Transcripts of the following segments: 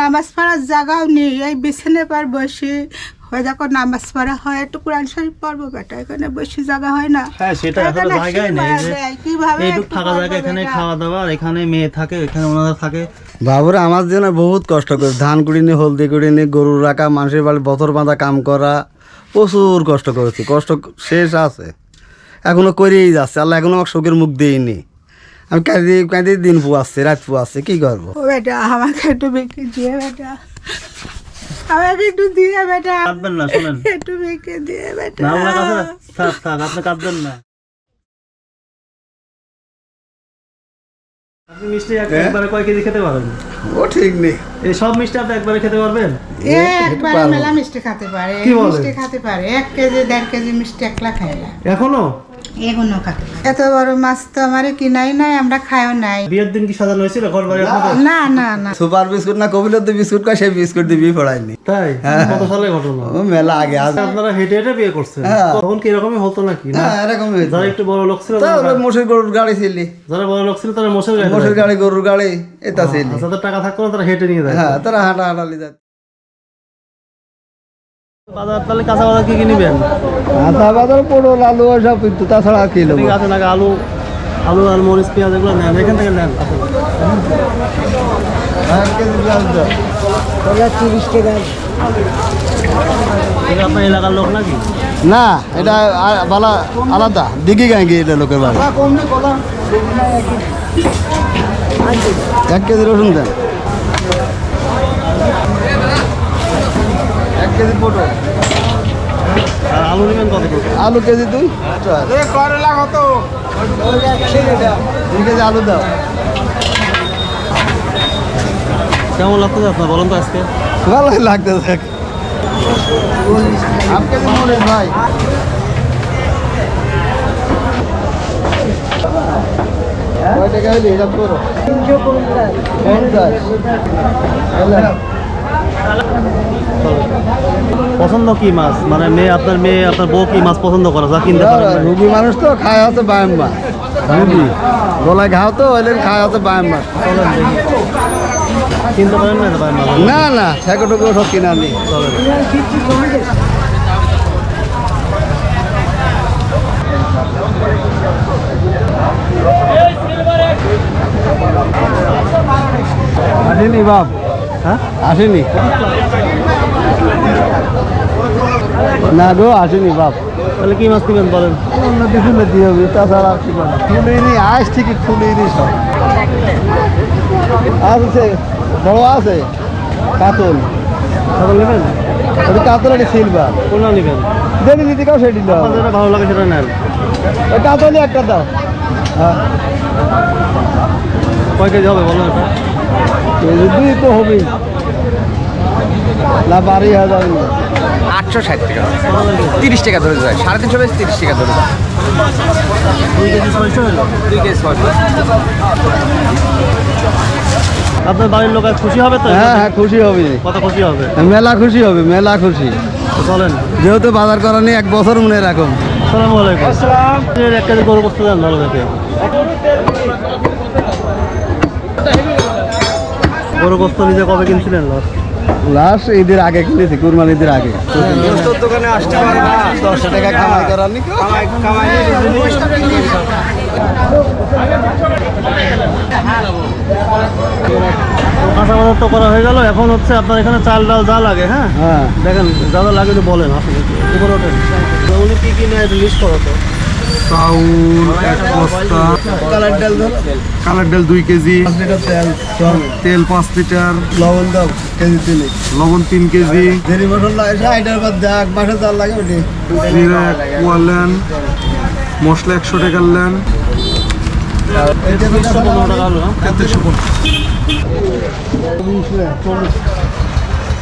নামাজ পড়ার জায়গাও নেই। এই বিছানে পার বসে হয় যখন নামাজ পড়া হয় একটু কোরআন শরীফ পড়ব বেটা এখানে বসে জায়গা হয় না। হ্যাঁ সেটা এখন জায়গায় নেই কীভাবে একটু থাকা জায়গা এখানে খাওয়া দাওয়া এখানে মেয়ে থাকে এখানে ওনারা থাকে। বাবুরা আমার জন্য বহুত কষ্ট করে ধান কুড়ি নি হলদি কুড়ি নি গরু রাখা মানুষের বাড়ি বছর বাঁধা কাম করা প্রচুর কষ্ট করেছি কষ্ট শেষ আছে। এখনও করেই যাচ্ছে আল্লাহ এখনও আমার শোকের মুখ দিইনি। আমি কাঁদি কাঁদি দিন পুয়াচ্ছি রাত পুয়াচ্ছি কি করব? বেটা আমাকে একটু বিক্রি দিয়ে বেটা। আমাকে একটু দিয়ে বেটা। কাঁদবেন না শোনেন। একটু বিক্রি দিয়ে বেটা। না ওনার থাক থাক আপনি কাঁদবেন না। আপনি মিষ্টি একবারে কয় কেজি খেতে পারবেন? ও ঠিক নেই। এই সব মিষ্টি আপনি একবারে খেতে পারবেন? একবারে মেলা মিষ্টি খেতে পারে মিষ্টি খেতে পারে। এক কেজি দেড় কেজি মিষ্টি একলা খাইলা এখনও। এত বড় মাছ তো আমার কিনাই নাই আমরা খাইও নাই। বিয়ের দিন কি সাজানো হয়েছিল? ঘর বাড়ি না না না সুপার বিস্কুট না কবিলের তো বিস্কুট খায় সেই বিস্কুট দিয়ে বিয়ে পড়ায়নি। তাই? কত সালের ঘটনা? ও মেলা আগে আজ আপনারা হেঁটে হেঁটে বিয়ে করছেন। হ্যাঁ। তখন কি এরকমই হতো নাকি না? হ্যাঁ এরকম হয়েছে যারা একটু বড় লোক ছিল তারা- মোষের গরুর গাড়ি ছিলি। যারা বড় লোক ছিল তারা মোষের গাড়ি মোষের গাড়ি গরুর গাড়ি এটা ছিলি। যাদের টাকা থাকতো না তারা হেঁটে নিয়ে যায়। হ্যাঁ তারা হাঁটা হাঁটালি যায়। বাজার তাহলে কাঁচা বাজার কি কি নিবেন? আধা বাজার পটল আলু সব কিন্তু তাছাড়া কি নেব। ঠিক আছে নাকি আলু আলু আর মরিচ পেঁয়াজ এগুলো নেন এখান থেকে নেন। তিরিশ টাকা। আপনার এলাকার লোক নাকি? না এটা বালা আলাদা দিঘি গাঁয়ে এটা লোকের বাড়ি। এক কেজি রসুন দেন। কেজি পটল। আলু নেবেন কত? আলু কেজি দুই। করলা কত? দুই কেজি আলু দাও। কেমন লাগতেছে আপনার? বলেন তো আজকে। ভালোই লাগতেছে। ভাই। কয় টাকা হইলে? হিসাব করো পঞ্চাশ। এলাম। পছন্দ কি মাছ? মানে মেয়ে আপনার মেয়ে আপনার বউ কি মাছ পছন্দ করে? যা কিনতে পারেন না? রুগী মানুষ তো খায় হচ্ছে বায়াম মাছ। রুগী? গলায় ঘাও তো ওইলে খায় হচ্ছে বায়াম মাছ। কিনতে পারেন না মাছ? না না ঠেকোটুকু সব কিনা নেই চলেন। বাপ। আসেনি? না গো আসেনি বাপ। তাহলে কি মাছ নেবেন বলেন? অন্য কিছু দিয়ে হবে তাছাড়া আর কি পাবো ফুলিনি আইস ঠিকই ফুলিনি সব। আছে বড় আছে কাতল। নেবেন? কাতল একটা সিলভার কোনটা নেবেন? দেনি কাউ সেটি দাও। যেটা ভালো লাগে সেটা নেন। কাতলই একটা দাও। হ্যাঁ। কয় কেজি হবে এটা কেজি দুই তো হবেই। না বারোই হাজার আটশো ষাট টাকা। তিরিশ টাকা ধরে যায়। সাড়ে তিনশো বেশি তিরিশ টাকা ধরে যায়। দুই কেজি ছয়শো হলো দুই কেজি ছয়শো। আপনার বাড়ির লোক খুশি হবে তো? হ্যাঁ হ্যাঁ খুশি হবে। কত খুশি হবে? মেলা খুশি হবে মেলা খুশি। চলেন যেহেতু বাজার করা নিয়ে এক বছর মনে রাখুন। আসসালামু আলাইকুম। আসসালাম। এক কেজি গরু করতে যান ভালো দেখে। গরু গোস্ত নিজে কবে কিনছিলেন লস? লাস্ট ঈদের আগে কিনেছি কুরবান ঈদের আগে। দোকানে আসতে পারে না। দশটা টাকা কামাই করার কাঁচা তো করা হয়ে গেল। এখন হচ্ছে আপনার এখানে চাল ডাল যা লাগে হ্যাঁ? হ্যাঁ। দেখেন যা যা লাগে একটু বলেন আসলে উপরে ওঠেন উনি কি কি নেয় লিস্ট করো তো চাউল এক বস্তা। কালার ডাল কালার ডাল দুই কেজি। তেল পাঁচ লিটার। লবণ দাও কেজি তিন। লবণ তিন কেজি। জিরা এক পোয়া মশলা একশো টাকার হলো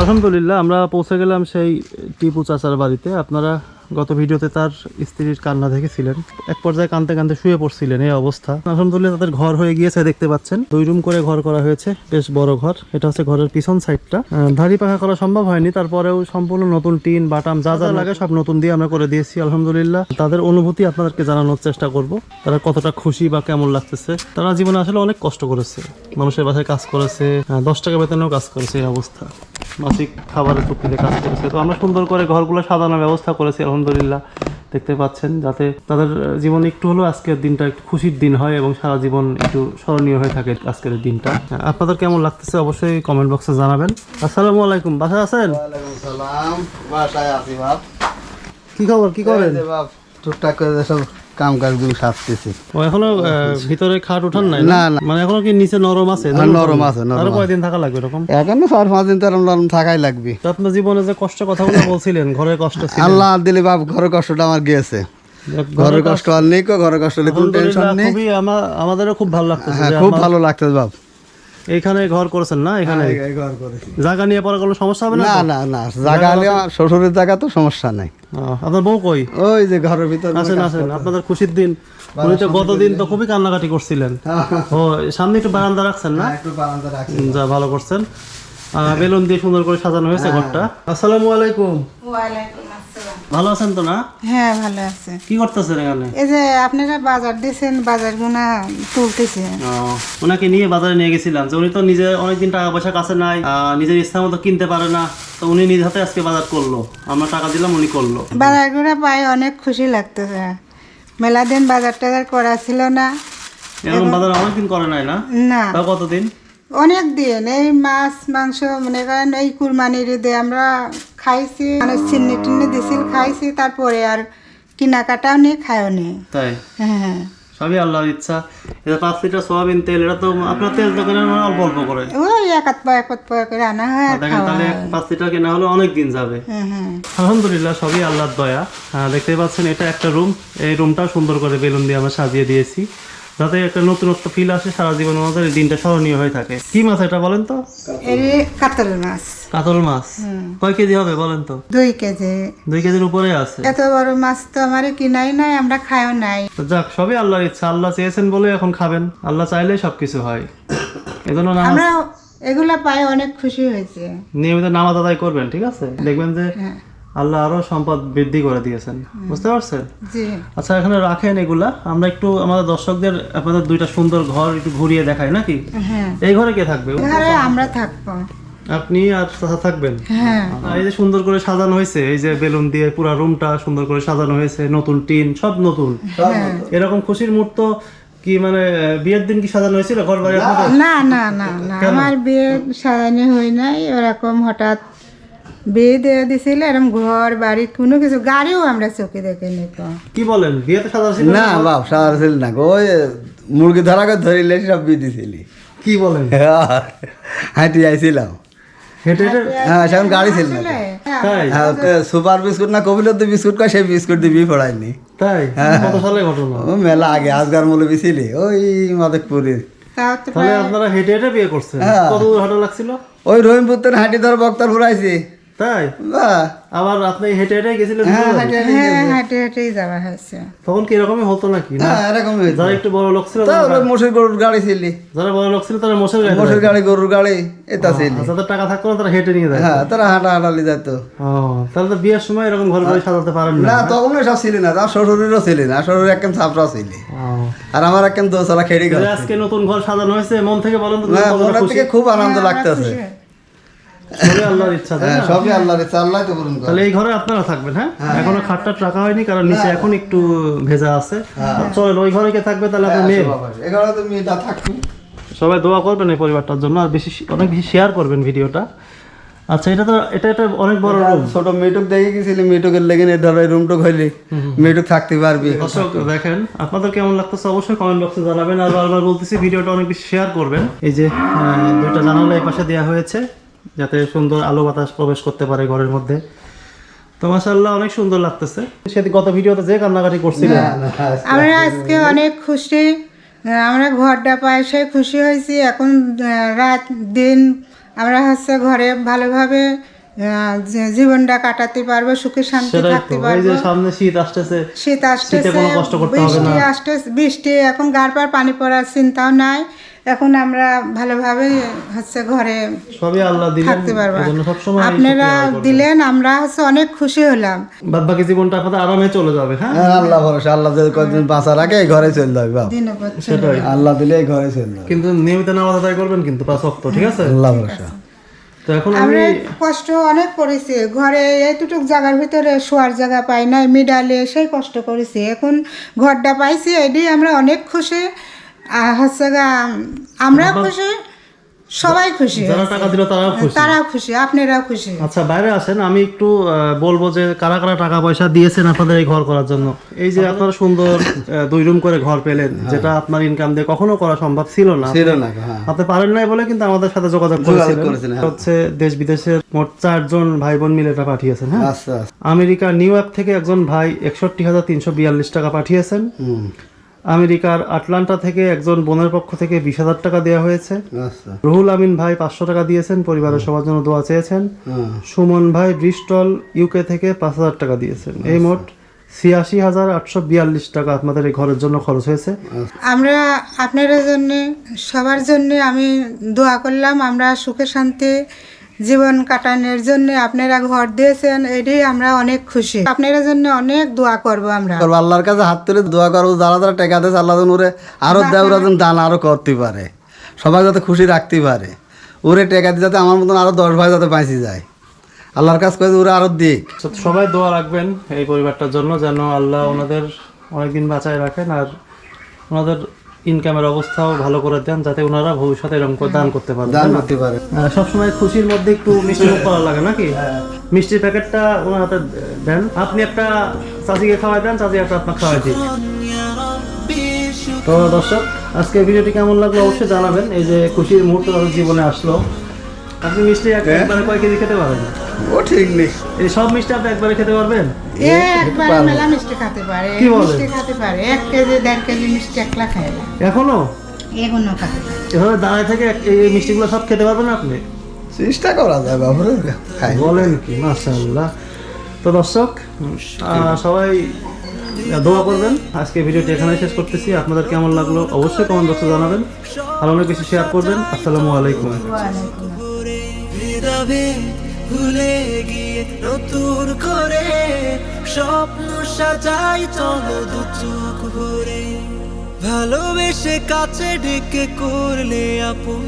আলহামদুলিল্লাহ আমরা পৌঁছে গেলাম সেই টিপু চাচার বাড়িতে। আপনারা গত ভিডিওতে তার স্ত্রীর কান্না দেখেছিলেন। এক পর্যায়ে কানতে কানতে শুয়ে পড়ছিলেন এই অবস্থা। আলহামদুলিল্লাহ তাদের ঘর হয়ে গিয়েছে দেখতে পাচ্ছেন। দুই রুম করে ঘর করা হয়েছে বেশ বড় ঘর। এটা হচ্ছে ঘরের পিছন সাইডটা। ধাড়ি পাখা করা সম্ভব হয়নি তারপরেও সম্পূর্ণ নতুন টিন বাটাম যা যা লাগে সব নতুন দিয়ে আমরা করে দিয়েছি আলহামদুলিল্লাহ। তাদের অনুভূতি আপনাদেরকে জানানোর চেষ্টা করব তারা কতটা খুশি বা কেমন লাগতেছে। তারা জীবনে আসলে অনেক কষ্ট করেছে মানুষের বাসায় কাজ করেছে দশ টাকা বেতনেও কাজ করেছে এই অবস্থা। মাসিক খাবারের চুক্তিতে কাজ করেছে। তো আমরা সুন্দর করে ঘরগুলো সাজানোর ব্যবস্থা করেছি আলহামদুলিল্লাহ। দেখতে পাচ্ছেন যাতে তাদের জীবন একটু হলেও আজকের দিনটা একটু খুশির দিন হয় এবং সারা জীবন একটু স্মরণীয় হয়ে থাকে আজকের দিনটা। আপনাদের কেমন লাগতেছে অবশ্যই কমেন্ট বক্সে জানাবেন। আসসালামু আলাইকুম বাসায় আছেন? কি খবর কি করেন? টুকটাক করে কাম কাজগুলো সারতেছি। ও এখনও ভিতরে খাট উঠান নাই না, না। মানে এখনও কি নিচে নরম আছে? হ্যাঁ, নরম আছে, আরও কয়দিন থাকা লাগবে এরকম? এখন চার পাঁচ দিন তো নরম থাকাই লাগবে। তো আপনার জীবনে যে কষ্ট কথাগুলো বলছিলেন ঘরের কষ্ট ছিল। আল্লাহ দিলে বাপ ঘরের কষ্টটা আমার গিয়েছে। ঘরের কষ্ট আর নেই ঘরের কষ্ট নেই কোনো টেনশন নেই। খুবই আমাদেরও খুব ভালো লাগতেছে হ্যাঁ খুব ভালো লাগতেছে বাপ। এইখানে ঘর করেছেন না? এখানে ঘর করেছি। জায়গা নিয়ে পরে কোনো সমস্যা হবে না না না না জায়গা হলে শ্বশুরের জায়গা তো সমস্যা নাই। আপনার বউ কই? ওই যে ঘরের ভিতর আসেন আসেন আপনাদের খুশির দিন। উনি তো গতদিন তো খুবই কান্নাকাটি করছিলেন। ও সামনে একটু বারান্দা রাখছেন না? একটু বারান্দা রাখি হুম, যা ভালো করছেন। আহ, বেলুন দিয়ে সুন্দর করে সাজানো হয়েছে ঘরটা। আসসালামু আলাইকুম। ওয়ালাইকুম আসসালাম ভালো আছেন তো না? হ্যাঁ ভালো আছে। কি করতেছেন এখানে? এই যে আপনারা বাজার দিয়েছেন বাজার গুনা তুলতেছে। ও, ওনাকে নিয়ে বাজারে নিয়ে গেছিলাম। যে উনি তো নিজে অনেকদিন টাকা পয়সা কাছে নাই নিজের ইচ্ছা মতো কিনতে পারে না। তো উনি নিজ হাতে আজকে বাজার করল। আমরা টাকা দিলাম উনি করল। বাজার গুনা পাই অনেক খুশি লাগতেছে। মেলা দিন বাজার টাজার করা ছিল না। এরকম বাজার অনেকদিন করে নাই না? না। কতদিন? অনেক দিন এই মাছ মাংস মনে করেন এই কুরবানির ঈদে আমরা খাইছি মানে চিন্নি টিন্নি দিছিল খাইছি তারপরে আর কেনাকাটাও নেই খায়ও নেই। তাই? হ্যাঁ। সবই আল্লাহর ইচ্ছা। এটা পাঁচ লিটার সোয়াবিন তেল এটা তো আপনার তেল তো কেনেন মানে অল্প অল্প করে। ওই এক হাত পা এক হাত পা করে আনা হয় দেখেন তাহলে পাঁচ লিটার কেনা হলে অনেক দিন যাবে। হ্যাঁ হ্যাঁ। আলহামদুলিল্লাহ সবই আল্লাহর দয়া। দেখতেই পাচ্ছেন এটা একটা রুম। এই রুমটাও সুন্দর করে বেলুন দিয়ে আমরা সাজিয়ে দিয়েছি। যাতে একটা নতুনত্ব ফিল আসে সারা জীবন আমাদের এই দিনটা স্মরণীয় হয়ে থাকে। কি মাছ এটা বলেন তো? কাতল মাছ। কাতল মাছ। কয় কেজি হবে বলেন তো? দুই কেজি। দুই কেজির উপরে আছে। এত বড় মাছ তো আমার কিনাই নাই আমরা খাইও নাই। তো যাক সবই আল্লাহর ইচ্ছা। আল্লাহ চেয়েছেন বলে এখন খাবেন। আল্লাহ চাইলে সবকিছু হয়। এজন্য নামাজ আমরা এগুলা পাই অনেক খুশি হয়েছে। নিয়মিত নামাজ আদায় করবেন ঠিক আছে? দেখবেন যে হ্যাঁ। আল্লাহ আরও সম্পদ বৃদ্ধি করে দিয়েছেন। বুঝতে পারছেন? আচ্ছা এখানে রাখেন এগুলা। আমরা একটু আমাদের দর্শকদের আপনাদের দুইটা সুন্দর ঘর একটু ঘুরিয়ে দেখাই নাকি? হ্যাঁ। এই ঘরে কে থাকবে? আমরা থাকব। আপনি আর থাকবেন? হ্যাঁ। এই যে সুন্দর করে সাজানো হয়েছে এই যে বেলুন দিয়ে পুরো রুমটা সুন্দর করে সাজানো হয়েছে নতুন টিন সব নতুন। এরকম খুশির মুহূর্ত কি মানে বিয়ের দিন কি সাজানো হয়েছিল? ঘর বাড়ি না না না। না আমার বিয়ে সাজানো হয় নাই। ওরকম হঠাৎ বিয়ে দিয়ে দিছিল এরকম ঘর বাড়ি কোনো কিছু গাড়িও আমরা চোখে দেখে নিত কি বলেন বিয়েতে সাজানো ছিল না বাপ সারা ছিল না ওই মুরগি ধরা করে ধরিলে সব বিদিছিলি কি বলেন? হাঁটি আইছিলাম। হেঁটে হেঁটে হ্যাঁ সেখন গাড়ি ছিল না তো। তাই? হ্যাঁ, সুপার বিস্কুট না বিস্কুট কয় সেই বিস্কুট দিয়ে বিয়ে পড়ায়নি তাই? কত সালে ঘটনা? মেলা আগে আজগার মূল্য বিছিলি ওই মাদেকপুরের তাহলে আপনারা হেঁটে হেঁটে বিয়ে করছেন? হ্যাঁ। কত দূর হাঁটা লাগছিল? ওই রহিমপুর হাঁটি ধর বক্তার ঘুরাইছি। তাই? আবার আপনি হেঁটে হেঁটে গেছিলেন হ্যাঁ? হাঁটি হ্যাঁ হাঁটে হাঁটেই যাওয়া হয়েছে। তখন কি এরকমই হতো নাকি? না? হ্যাঁ এরকম যারা একটু বড় লোক ছিল তা তারা- মোষের গরুর গাড়ি ছিলি। যারা বড় লোক ছিল তারা মোষের গাড়ি মোষের গাড়ি গরুর গাড়ি এটা ছিলি। যাদের টাকা থাকতো না তারা হেঁটে নিয়ে যায় হ্যাঁ তারা হাঁটা হাঁটালি যেত ও তাহলে তো বিয়ের সময় এরকম ঘর বাড়ি সাজাতে পারেন না। না তখন সব ছিলি না। তার শ্বশুরেরও ছিলি না। শ্বশুর একদম ছাপড়া ছিলি। আর আমার একদম দোসরা খেড়ি গেল তাহলে আজকে নতুন ঘর সাজানো হয়েছে মন থেকে বলেন তো থেকে খুব আনন্দ লাগতেছে। সবই আল্লাহর ইচ্ছা তাই হ্যাঁ না? সবই আল্লাহর ইচ্ছা আল্লাহ তো পূরণ করে। তাহলে এই ঘরে আপনারা থাকবেন হ্যাঁ? এখনও খাটটা রাখা হয়নি কারণ নিচে এখন একটু ভেজা আছে। চলেন ওই ঘরে কে থাকবে তাহলে আপনার মেয়ে? এগারো তো মেয়েটা থাকবি। সবাই দোয়া করবেন এই পরিবারটার জন্য আর বেশি অনেক বেশি শেয়ার করবেন ভিডিওটা। আচ্ছা এটা তো এটা একটা অনেক বড় রুম ছোট মেয়েটুক দেখে গেছিলি মেয়েটুকের লেগে নিয়ে ধরো রুমটুক হইলি মেয়েটুক থাকতে পারবি। দর্শক দেখেন আপনাদের কেমন লাগতেছে অবশ্যই কমেন্ট বক্সে জানাবেন আর বারবার বলতেছি ভিডিওটা অনেক বেশি শেয়ার করবেন। এই যে দুইটা জানালা এই পাশে দেওয়া হয়েছে। যাতে সুন্দর আলো বাতাস প্রবেশ করতে পারে ঘরের মধ্যে। তো মাশাআল্লাহ অনেক সুন্দর লাগতেছে। সেদিন গত ভিডিওতে যে কান্নাকাটি করছিলেন আমরা আজকে অনেক খুশি। আমরা ঘরটা পায় সে খুশি হয়েছি। এখন রাত দিন আমরা হচ্ছে ঘরে ভালোভাবে আহ, জীবনটা কাটাতে পারব সুখে শান্তি থাকতে পারব। সামনে শীত আসতেছে শীত আসতেছে কোনো কষ্ট করতে হবে বৃষ্টি আসতেছে বৃষ্টি এখন গাড় পার পানি পড়ার চিন্তাও নাই। এখন আমরা ভালোভাবে হচ্ছে ঘরে সবই আল্লাহ দিলেন থাকতে পারব। আপনারা দিলেন আমরা হচ্ছে অনেক খুশি হলাম। বাদ বাকি জীবনটা আপনাদের আরামে চলে যাবে হ্যাঁ? হ্যাঁ, আল্লাহ ভরসা আল্লাহ যদি কদিন বাঁচা রাখে এই ঘরে চলে যাবে বাপ। দিনে পর দিন। সেটাই। আল্লাহ দিলে এই ঘরে চলে যাবে। কিন্তু নিয়মিত নামাজ আদায় করবেন কিন্তু পাঁচ ঠিক আছে? আল্লাহ ভরসা। তো এখন আমরা কষ্ট অনেক করেছি। ঘরে এইটুক জায়গার ভিতরে শোয়ার জায়গা পাই নাই মিডালে সেই কষ্ট করেছি। এখন ঘরটা পাইছি এটাই আমরা অনেক খুশি। আর হচ্ছে আমরা খুশি সবাই খুশি যারা টাকা দিল তারাও খুশি। তারাও খুশি আপনারাও খুশি। আচ্ছা বাইরে আসেন আমি একটু বলব যে কারা কারা টাকা পয়সা দিয়েছেন আপনাদের এই ঘর করার জন্য? এই যে আপনারা সুন্দর দুই রুম করে ঘর পেলেন যেটা আপনার ইনকাম দিয়ে কখনো করা সম্ভব ছিল না। ছিল না হ্যাঁ। আপনি পারেন নাই বলে কিন্তু আমাদের সাথে যোগাযোগ করেছিলেন। হ্যাঁ। হচ্ছে দেশ বিদেশের মোট চারজন ভাই বোন মিলে এটা পাঠিয়েছেন হ্যাঁ। আচ্ছা আচ্ছা। আমেরিকা নিউ ইয়র্ক থেকে একজন ভাই একষট্টি হাজার তিনশো বিয়াল্লিশ টাকা পাঠিয়েছেন। আমেরিকার আটলান্টা থেকে একজন বোনের পক্ষ থেকে বিশ হাজার টাকা দেওয়া হয়েছে। আচ্ছা। রুহুল আমিন ভাই পাঁচশো টাকা দিয়েছেন পরিবারের সবার জন্য দোয়া চেয়েছেন। সুমন ভাই ব্রিস্টল ইউকে থেকে পাঁচ হাজার টাকা দিয়েছেন। এই মোট ছিয়াশি হাজার আটশো বিয়াল্লিশ টাকা আপনাদের এই ঘরের জন্য খরচ হয়েছে। আমরা আপনাদের জন্য সবার জন্য আমি দোয়া করলাম। আমরা সুখে শান্তি জীবন কাটানোর জন্য আপনারা ঘর দিয়েছেন এটাই আমরা অনেক খুশি। আপনাদের জন্য অনেক দোয়া করব আমরা। করব আল্লাহর কাছে হাত তুলে দোয়া করব যারা যারা টেকা দেয় আল্লাহ ওরে আরও দেয় ওরা যেন দান আরও করতে পারে। সবাই যাতে খুশি রাখতে পারে। ওরে টেকা দিয়ে যাতে আমার মতন আরও দশ ভাই যাতে বাঁচি যায়। আল্লাহর কাছে করে ওরা আরও দিক। সবাই দোয়া রাখবেন এই পরিবারটার জন্য যেন আল্লাহ ওনাদের অনেকদিন বাঁচায় রাখেন আর ওনাদের ইনকামের অবস্থাও ভালো করে দেন যাতে ওনারা ভবিষ্যতে এরকম দান করতে পারেন দান করতে পারে। সবসময় খুশির মধ্যে একটু মিষ্টি মুখ করা লাগে নাকি? মিষ্টির প্যাকেটটা ওনার হাতে দেন। আপনি একটা চাচিকে খাওয়াই দেন চাচি একটা আপনার খাওয়াই দিন তো দর্শক আজকে ভিডিওটি কেমন লাগল অবশ্যই জানাবেন। এই যে খুশির মুহূর্ত তাদের জীবনে আসলো। আপনি মিষ্টি এক- একবারে কয় কেজি খেতে পারেন? ও ঠিক নেই। এই সব মিষ্টি আপনি একবারে খেতে পারবেন? এ একবারে মেলা মিষ্টি খেতে পারে কি বলেন? মিষ্টি খেতে পারে এক কেজি দেড় কেজি মিষ্টি একলা খায় না। এখনও? খেতে পারে। এভাবে দাঁড়ায় থেকে এই মিষ্টিগুলো সব খেতে পারবেন আপনি? চেষ্টা করা যায় বাবুরে বলেন কি মাশাআল্লাহ। তো দর্শক সবাই দোয়া করবেন। আজকে ভিডিওটি এখানে শেষ করতেছি। আপনাদের কেমন লাগল অবশ্যই কমেন্ট বক্সে জানাবেন। আর অনেক কিছু শেয়ার করবেন। আসসালামু আলাইকুম। ভুলে গিয়ে নতুন করে স্বপ্ন সাজাই, চলো দু চোখ ভরে। ভালোবেসে কাছে ডেকে করলে আপন।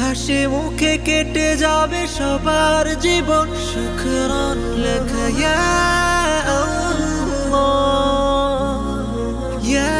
হাসে মুখে কেটে যাবে সবার জীবন সুখরণ লেখা ইয়া ইয়া